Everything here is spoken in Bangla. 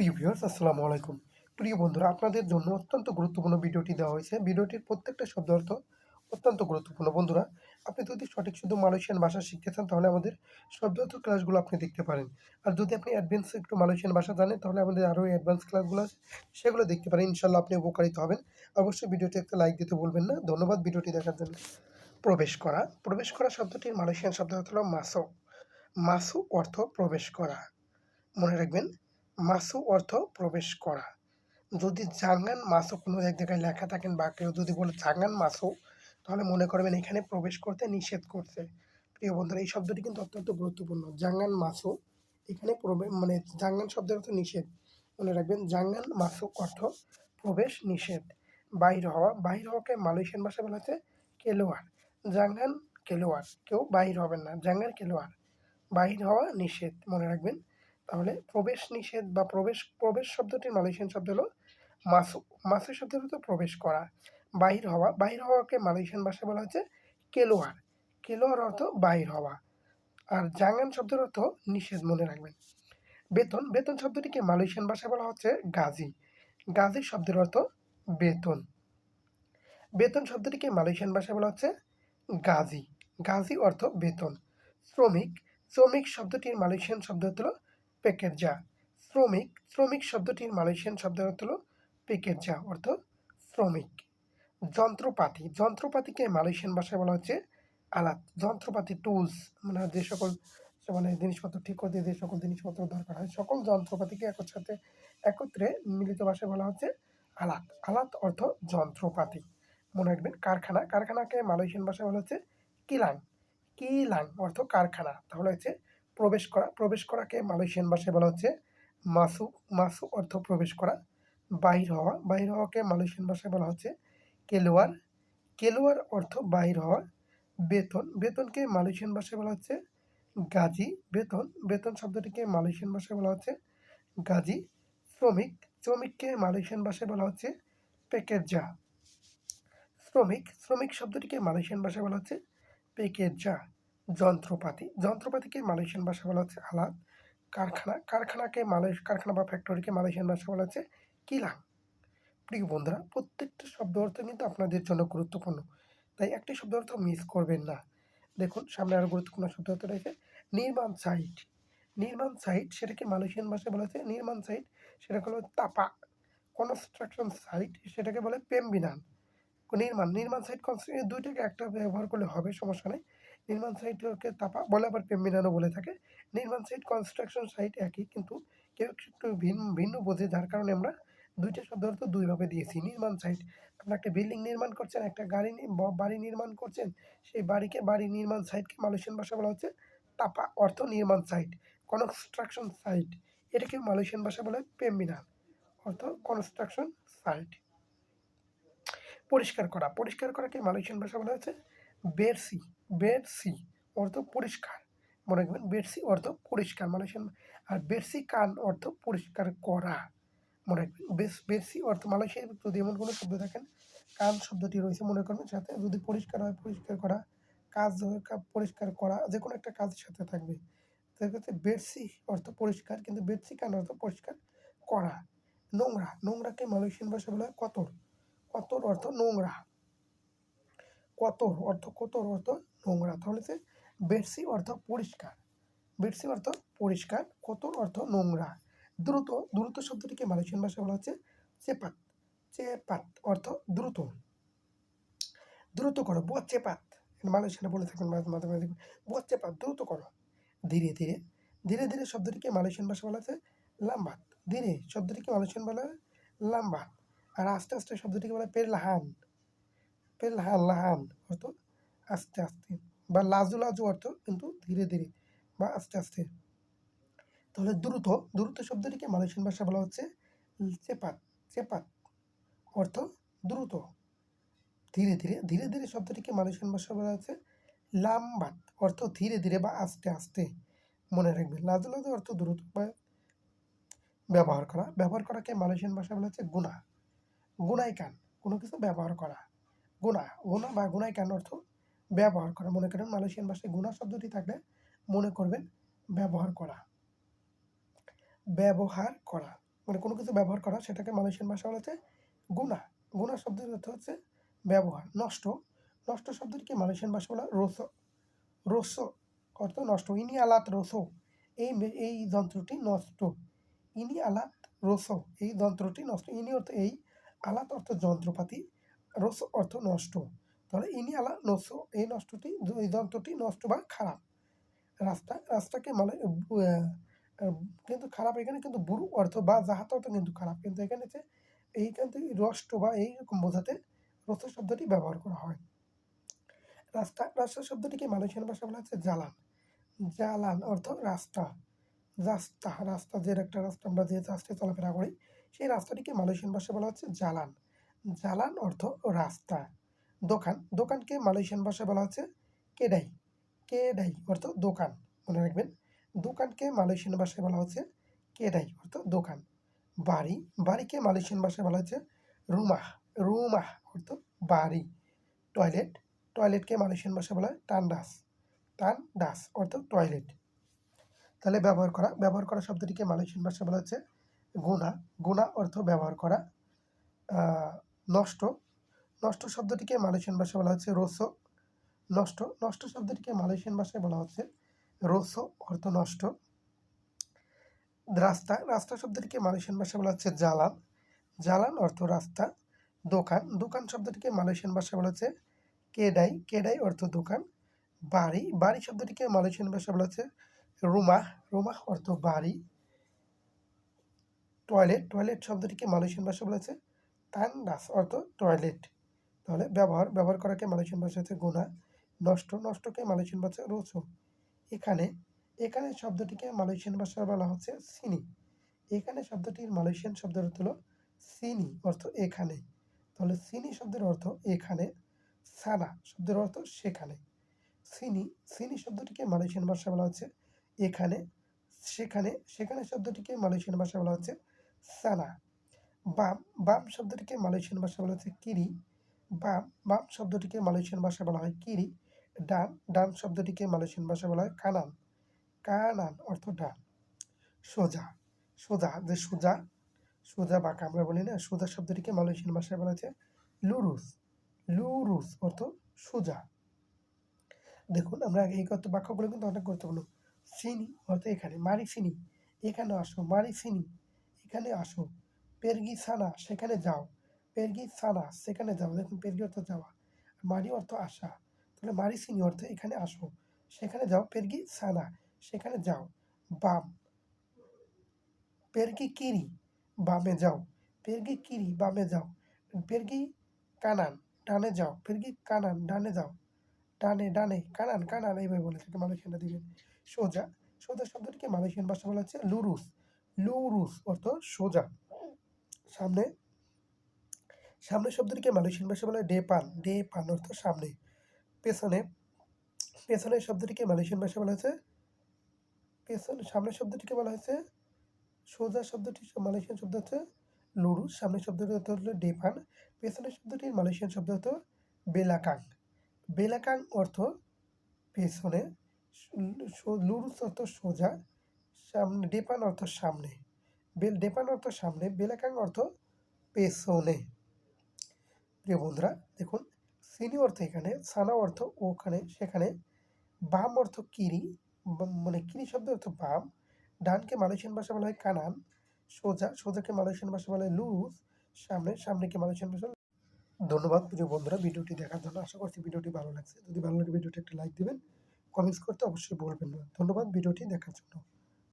প্রিয় ভিউয়ার্স, আসসালামু আলাইকুম। প্রিয় বন্ধুরা, আপনাদের জন্য অত্যন্ত গুরুত্বপূর্ণ ভিডিওটি দেওয়া হয়েছে। ভিডিওটির প্রত্যেকটা শব্দ অর্থ অত্যন্ত গুরুত্বপূর্ণ। বন্ধুরা, আপনি যদি সঠিক শুধু মালয়েশিয়ান ভাষা শিখতে চান, তাহলে আমাদের শব্দ অর্থ ক্লাসগুলো আপনি দেখতে পারেন। আর যদি আপনি অ্যাডভান্স একটু মালয়েশিয়ান ভাষা জানেন, তাহলে আমাদের আরও অ্যাডভান্স ক্লাসগুলো আছে, সেগুলো দেখতে পারেন। ইনশাল্লাহ আপনি উপকারিত হবেন। অবশ্যই ভিডিওটি একটা লাইক দিতে বলবেন না। ধন্যবাদ ভিডিওটি দেখার জন্য। প্রবেশ করা। প্রবেশ করা শব্দটির মালয়েশিয়ান শব্দ হলো মাসো। মাসু অর্থ প্রবেশ করা। মনে রাখবেন মাসু অর্থ প্রবেশ করা। যদি জাঙ্গান মাসু কোনো এক জায়গায় লেখা থাকেন বা কেউ যদি বলে জাঙ্গান মাসু, তাহলে মনে করবেন এখানে প্রবেশ করতে নিষেধ করছে। প্রিয় বন্ধুরা, এই শব্দটি কিন্তু অত্যন্ত গুরুত্বপূর্ণ। জাঙ্গান মাসু এখানে মানে জাঙ্গান শব্দের অর্থ নিষেধ। মনে রাখবেন, জাঙ্গান মাসু অর্থ প্রবেশ নিষেধ। বাইর হওয়া, বাইর হওয়াকে মালয়েশিয়ান ভাষা বলা হচ্ছে কেলোয়ার জাঙ্গান কেলোয়ার কেউ বাইর হবেন না। জাঙ্গান কেলোয়ার বাহির হওয়া নিষেধ। মনে রাখবেন তাহলে প্রবেশ নিষেধ বা প্রবেশ প্রবেশ শব্দটির মালয়েশিয়ান শব্দ হলো মাসু মাসু শব্দের অর্থ প্রবেশ করা। বাহির হওয়া, বাহির হওয়াকে মালয়েশিয়ান ভাষায় বলা হচ্ছে কেলোয়ার। কেলোয়ার অর্থ বাহির হওয়া। আর জাঙ্গান শব্দের অর্থ নিষেধ মনে রাখবেন। বেতন বেতন শব্দটিকে মালয়েশিয়ান ভাষায় বলা হচ্ছে গাজী। গাজী শব্দের অর্থ বেতন। বেতন শব্দটিকে মালয়েশিয়ান ভাষায় বলা হচ্ছে গাজী। গাজী অর্থ বেতন। শ্রমিক শ্রমিক শব্দটির মালয়েশিয়ান শব্দ হলো পেকেটজা শ্রমিক শ্রমিক শব্দটির মালয়েশিয়ান শব্দের অর্থ হলো পেকেটজা অর্থ শ্রমিক। যন্ত্রপাতি, যন্ত্রপাতিকে মালয়েশিয়ান ভাষায় বলা হচ্ছে আলাত। যন্ত্রপাতি টুলস মানে যে সকল মানে জিনিসপত্র ঠিক করতে যে সকল জিনিসপত্র দরকার হয়, সকল যন্ত্রপাতিকে একসাথে একত্রে মিলিত ভাষায় বলা হচ্ছে আলাত। আলাত অর্থ যন্ত্রপাতি। মনে রাখবেন, কারখানা। কারখানাকে মালয়েশিয়ান ভাষায় বলা হচ্ছে কিলাং কিলাং অর্থ কারখানা। তাহলে হচ্ছে প্রবেশ করা, প্রবেশ করাকে মালয়েশিয়ান ভাষায় বলা হচ্ছে মাসু মাসু অর্থ প্রবেশ করা। বাহির হওয়া, বাহির হওয়াকে মালয়েশিয়ান ভাষায় বলা হচ্ছে কেলোয়ার। কেলোয়ার অর্থ বাহির হওয়া, বেতন। বেতনকে মালয়েশিয়ান ভাষায় বলা হচ্ছে গাজী। বেতন বেতন শব্দটিকে মালয়েশিয়ান ভাষায় বলা হচ্ছে গাজী। শ্রমিক, শ্রমিককে মালয়েশিয়ান ভাষায় বলা হচ্ছে পেকেটজা। শ্রমিক শ্রমিক শব্দটিকে মালয়েশিয়ান ভাষায় বলা হচ্ছে পেকেটজা। যন্ত্রপাতি। যন্ত্রপাতিকে মালয়েশিয়ান ভাষা বলা হচ্ছে আলাদ। কারখানা, কারখানাকে মালয়, কারখানা বা ফ্যাক্টরিকে মালয়েশিয়ান ভাষা বলা হচ্ছে কিলাং প্রিয় বন্ধুরা, প্রত্যেকটা শব্দ অর্থ কিন্তু আপনাদের জন্য গুরুত্বপূর্ণ। তাই একটি শব্দ অর্থ মিস করবেন না। দেখুন, সামনে আরও গুরুত্বপূর্ণ শব্দ অর্থ রয়েছে নির্মাণ সাইট। নির্মাণ সাইট সেটাকে মালয়েশিয়ান ভাষায় বলা হচ্ছে নির্মাণ সাইট। সেটাকে হলো তাপা। কনস্ট্রাকশন সাইট সেটাকে বলে পেম্বিনান। নির্মাণ নির্মাণ সাইট কনস্ট্রাকশন দুইটাকে একটা ব্যবহার করলে হবে, সমস্যা নেই। নির্মাণ সাইটকে তাপা, বলে আবার পেম্বিনানও বলে থাকে। নির্মাণ সাইট কনস্ট্রাকশন সাইট একই, কিন্তু কেউ একটু ভিন্ন ভিন্ন বোঝে, যার কারণে আমরা দুইটা শব্দ অর্থ দুইভাবে দিয়েছি। নির্মাণ সাইট, আপনি একটা বিল্ডিং নির্মাণ করছেন, একটা গাড়ি বাড়ি নির্মাণ করছেন, সেই বাড়িকে, বাড়ি নির্মাণ সাইটকে মালয়েশিয়ান ভাষা বলা হচ্ছে তাপা অর্থ নির্মাণ সাইট কনস্ট্রাকশন সাইট এটাকে মালয়েশিয়ান ভাষা বলে পেম্বিনান অর্থ কনস্ট্রাকশন সাইট পরিষ্কার করা, পরিষ্কার করাকে মালয়েশিয়ান ভাষা বলা হচ্ছে বেরসি। বেরসি অর্থ পরিষ্কার। মনে রাখবেন বেরসি অর্থ পরিষ্কার মালয়েশিয়ান আর বেরসি কান অর্থ পরিষ্কার করা। মনে রাখবেন বেশ বেরসি অর্থ মালয়েশিয়ায় যদি এমন কোনো শব্দ থাকেন, কান শব্দটি রয়েছে মনে করবেন সাথে যদি পরিষ্কার হয় পরিষ্কার করা, কাজ পরিষ্কার করা যে কোনো একটা কাজের সাথে থাকবে। সেক্ষেত্রে বেডসি অর্থ পরিষ্কার কিন্তু বেডসি কান অর্থ পরিষ্কার করা। নোংরা, নোংরাকে মালয়েশিয়ান ভাষা বলা হয় কতর? কতর অর্থ নোংরা। কতর অর্থ কতর অর্থ নোংরা? তাহলে যে বেডসি অর্থ পরিষ্কার। বেডসি অর্থ পরিষ্কার কতর অর্থ নোংরা? দ্রুত দ্রুত শব্দটিকে মালয়েশিয়ান ভাষায় বলা হচ্ছে চেপাত। চেপাত অর্থ দ্রুত। দ্রুত করো বুয়া চেপাত। মালয়েশিয়ানে বলে থাকেন মাঝে মাঝে বুয়া চেপাত, দ্রুত করো। ধীরে ধীরে ধীরে ধীরে শব্দটিকে মালয়েশিয়ান ভাষা বলা হচ্ছে লাম্বাত। ধীরে, শব্দটিকে মালয়েশিয়ান বলা লাম্বাত। আর আস্তে আস্তে শব্দটিকে বলা হয় পেরলাহান। পেরলাহান লাহান অর্থ আস্তে আস্তে বা লাজু লাজু অর্থ কিন্তু ধীরে ধীরে বা আস্তে আস্তে। তাহলে দ্রুত দ্রুত শব্দটিকে মালয়েশিয়ান ভাষা বলা হচ্ছে চেপাত চেপাত, অর্থ দ্রুত। ধীরে ধীরে ধীরে ধীরে শব্দটিকে মালয়েশিয়ান ভাষা বলা হচ্ছে লাম্বাত, অর্থ ধীরে ধীরে বা আস্তে আস্তে। মনে রাখবে, লাজু লাজু অর্থ দ্রুত বা ব্যবহার করা, ব্যবহার করাকে মালয়েশিয়ান ভাষা বলা হচ্ছে গুণা গুনাই কান, কোনো কিছু ব্যবহার করা। গুণা গুণা বা গুনাই কেন অর্থ ব্যবহার করা? মনে করেন মালয়েশিয়ান ভাষায় গুণা শব্দটি থাকলে মনে করবেন ব্যবহার করা। ব্যবহার করা। মানে কোনো কিছু ব্যবহার করা, সেটাকে মালয়েশিয়ান ভাষা বলা হচ্ছে গুণা। গুণা শব্দের অর্থ হচ্ছে ব্যবহার, নষ্ট। নষ্ট শব্দটিকে মালয়েশিয়ান ভাষা বলা রোসো। রোসো অর্থ নষ্ট। ইনি আলাত রোসো। এই এই যন্ত্রটি নষ্ট। ইনি আলাত রোসো। এই যন্ত্রটি নষ্ট। ইনি অর্থ এই। আলাত অর্থ যন্ত্রপাতি। রোসো অর্থ নষ্ট। তাহলে ইনি আলা নসো এই নষ্টটি এই নষ্ট বা খারাপ। রাস্তা, রাস্তাকে মানে কিন্তু খারাপ এখানে কিন্তু বুড়ো অর্থ বা জাহাত অর্থ কিন্তু খারাপ। কিন্তু এখানে যে এইখান থেকে রষ্ট বা এইরকম বোঝাতে রস্ত শব্দটি ব্যবহার করা হয়। রাস্তা রাস্তা শব্দটিকে মালয়েশিয়ান ভাষা বলা হচ্ছে জালান জালান অর্থ রাস্তা। রাস্তা রাস্তা, যে একটা রাস্তা আমরা যে রাস্তায় চলাফেরা করি, সেই রাস্তাটিকে মালয়েশিয়ান ভাষা বলা হচ্ছে জালান জালান অর্থ রাস্তা। দোকান। দোকানকে মালয়েশিয়ান ভাষায় বলা হচ্ছে কেডাই। কেডাই অর্থ দোকান। মনে রাখবেন, দোকানকে মালয়েশিয়ান ভাষায় বলা হচ্ছে কেডাই অর্থ দোকান। বাড়ি। বাড়িকে মালয়েশিয়ান ভাষায় বলা হচ্ছে রুমাহ। রুমাহ অর্থ বাড়ি। টয়লেট। টয়লেটকে মালয়েশিয়ান ভাষায় বলা হয় টান্ডাস টান ডাস অর্থ টয়লেট। তাহলে ব্যবহার করা। ব্যবহার করা শব্দটিকে মালয়েশিয়ান ভাষায় বলা হচ্ছে গোনা। গোনা অর্থ ব্যবহার করা। নষ্ট। নষ্ট শব্দটিকে মালয়েশিয়ান ভাষায় বলা হচ্ছে রোসো। নষ্ট নষ্ট শব্দটিকে মালয়েশিয়ান ভাষায় বলা হচ্ছে রোসো, অর্থ নষ্ট। রাস্তা রাস্তা শব্দটিকে মালয়েশিয়ান ভাষায় বলা হচ্ছে জালান জালান অর্থ রাস্তা, দোকান। দোকান শব্দটিকে মালয়েশিয়ান ভাষায় বলা হচ্ছে কেডাই। কেডাই অর্থ দোকান। বাড়ি বাড়ি শব্দটিকে মালয়েশিয়ান ভাষায় বলা হচ্ছে রুমাহ। রুমাহ অর্থ বাড়ি। টয়লেট টয়লেট শব্দটিকে মালয়েশিয়ান ভাষায় বলা হচ্ছে তান্ডাস অর্থ টয়লেট তাহলে ব্যবহার ব্যবহার করাকে মালয়েশিয়ান ভাষা হচ্ছে গুণা নষ্ট নষ্টকে মালয়েশিয়ান ভাষা রোচো এখানে এখানে শব্দটিকে মালয়েশিয়ান ভাষায় বলা হচ্ছে সিনি এখানে শব্দটির মালয়েশিয়ান শব্দের অর্থ হলো সিনি অর্থ এখানে। তাহলে সিনি শব্দের অর্থ এখানে সানা শব্দের অর্থ সেখানে। সিনি সিনি শব্দটিকে মালয়েশিয়ান ভাষায় বলা হচ্ছে এখানে, সেখানে সেখানে শব্দটিকে মালয়েশিয়ান ভাষায় বলা হচ্ছে সানা বাম বাম শব্দটিকে মালয়েশিয়ান ভাষায় বলা হচ্ছে কিরি। বাম বাম শব্দটিকে মালয়েশিয়ান ভাষায় বলা হয় কিরি। ডান ডান শব্দটিকে মালয়েশিয়ান ভাষায় বলা হয় কানান। কানান অর্থ ডান। সোজা সোজা যে সোজা সোজা বাঁকা আমরা বলি না, সোজা শব্দটিকে মালয়েশিয়ান ভাষায় বলা হচ্ছে লুরুস। লুরুস অর্থ সোজা। দেখুন, আমরা এই কত বাক্যগুলো কিন্তু অনেক গুরুত্বপূর্ণ। চিনি অর্থ এখানে মারি চিনি এখানে আসো মারি চিনি এখানে আসো। পেরগি সানা সেখানে যাও। পেরগি সানা সেখানে যাও। দেখুন, পেরগি অর্থ যাওয়া, মারি অর্থ আসা। তাহলে মারি চিনি অর্থ এখানে আসো। সেখানে যাও, পেরগি সানা সেখানে যাও। বাম, পেরগি কিরি, বামে যাও। পেরগি কিরি, বামে যাও। পেরগি কানান, ডানে যাও। পেরগি কানান, ডানে যাও। ডানে ডানে, কানান কানান, এইভাবে বলে থাকে, মালয়েশিয়ানরা দিবেন। সোজা সোজা শব্দটিকে মালয়েশিয়ান ভাষা বলা হচ্ছে লুরুস। লুরুস অর্থ সোজা। সামনে। সামনে শব্দটিকে মালয়েশিয়ান ভাষা বলা হয় ডেপান ডেপান অর্থ সামনে। পেছনে। পেছনের শব্দটিকে মালয়েশিয়ান ভাষা বলা হয়েছে। পেছনে সামনের শব্দটিকে বলা হয়েছে। সোজা শব্দটি মালয়েশিয়ান শব্দ হচ্ছে লুরুস সামনের শব্দটি অর্থ হলো ডেপান পেছনের শব্দটির মালয়েশিয়ান শব্দ হতো বেলাকাং। বেলাকাং অর্থ পেছনে। লুরুস অর্থ সোজা। সামনে ডেপান অর্থ সামনে। বেল ডেপান অর্থ সামনে, বেলাকাং অর্থ পেছনে। প্রিয় বন্ধুরা, দেখুন, সিনি অর্থ এখানে, সানা অর্থ ওখানে, সেখানে বাম অর্থ কিরি মানে কিরি শব্দ অর্থ বাম। ডানকে মালয়েশিয়ান ভাষা বলা হয় কানান, সোজা, সোজাকে মালয়েশিয়ান ভাষা বলা হয় লুজ, সামনে, সামনেকে মালয়েশিয়ান ভাষা ধন্যবাদ, প্রিয় বন্ধুরা, ভিডিওটি দেখার জন্য আশা করছি ভিডিওটি ভালো লাগছে। যদি ভালো লাগে ভিডিওটি একটা লাইক দিবেন, কমেন্টস করতে অবশ্যই বলবেন না। ধন্যবাদ, ভিডিওটি দেখার জন্য।